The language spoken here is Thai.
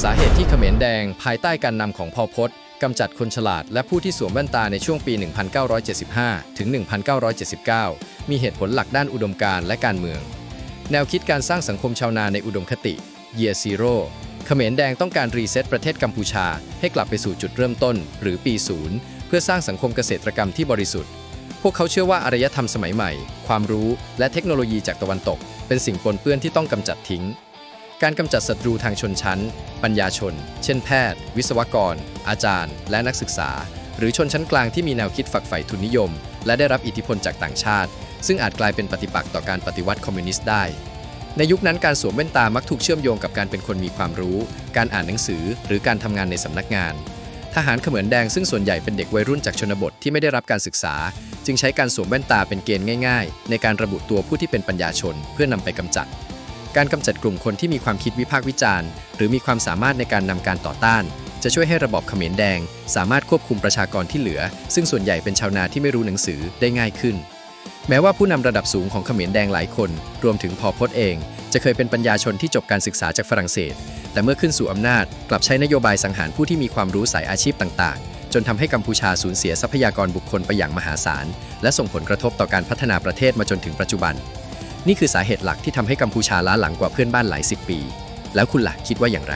สาเหตุที่เขมรแดงภายใต้การนำของพอพศกำจัดคนฉลาดและผู้ที่สวมแว่นตาในช่วงปี 1975 ถึง 1979 มีเหตุผลหลักด้านอุดมการณ์และการเมือง แนวคิดการสร้างสังคมชาวนาในอุดมคติ Year Zero เขมรแดงต้องการรีเซ็ตประเทศกัมพูชา ให้กลับไปสู่จุดเริ่มต้น หรือปีศูนย์เพื่อสร้างสังคมเกษตรกรรมที่บริสุทธิ์ พวกเขาเชื่อว่าอารยธรรมสมัยใหม่ ความรู้และเทคโนโลยีจากตะวันตก เป็นสิ่งปนเปื้อนที่ต้องกำจัดทิ้ง การกำจัดศัตรูทางชนชั้น ปัญญาชน เช่นแพทย์ วิศวกร อาจารย์ และนักศึกษา หรือชนชั้นกลางที่มีแนวคิดฝักใฝ่ทุนนิยม และได้รับอิทธิพลจากต่างชาติ ซึ่งอาจกลายเป็นปฏิปักษ์ต่อการปฏิวัติคอมมิวนิสต์ได้ ในยุคนั้นการสวมแว่นตามักถูกเชื่อมโยงกับการเป็นคนมีความรู้ การอ่านหนังสือ หรือการทำงานในสำนักงานทหารเขมรแดงซึ่งส่วนใหญ่เป็นเด็กวัยรุ่นจากชนบทที่ไม่ได้รับการศึกษา จึงใช้การสวมแว่นตาเป็นเกณฑ์ง่าย ๆ ในการระบุตัวผู้ที่เป็นปัญญาชนเพื่อนำไปกำจัด การกำจัดกลุ่มคนที่มีความคิดวิพากษ์วิจารณ์ หรือมีความสามารถในการนำการต่อต้าน จะช่วยให้ระบอบเขมรแดง สามารถควบคุมประชากรที่เหลือ ซึ่งส่วนใหญ่เป็นชาวนาที่ไม่รู้หนังสือได้ง่ายขึ้น แม้ว่าผู้นำระดับสูงของเขมรแดงหลายคน รวมถึงพอพศเอง จะเคยเป็นปัญญาชนที่จบการศึกษาจากฝรั่งเศส แต่เมื่อขึ้นสู่อำนาจ กลับใช้นโยบายสังหารผู้ที่มีความรู้สายอาชีพต่าง ๆ จนทำให้กัมพูชาสูญเสียทรัพยากรบุคคลไปอย่างมหาศาล และส่งผลกระทบต่อการพัฒนาประเทศมาจนถึงปัจจุบัน นี่คือสาเหตุหลักที่ทำให้กัมพูชาล้าหลังกว่าเพื่อนบ้านหลายสิบปี แล้วคุณล่ะคิดว่าอย่างไร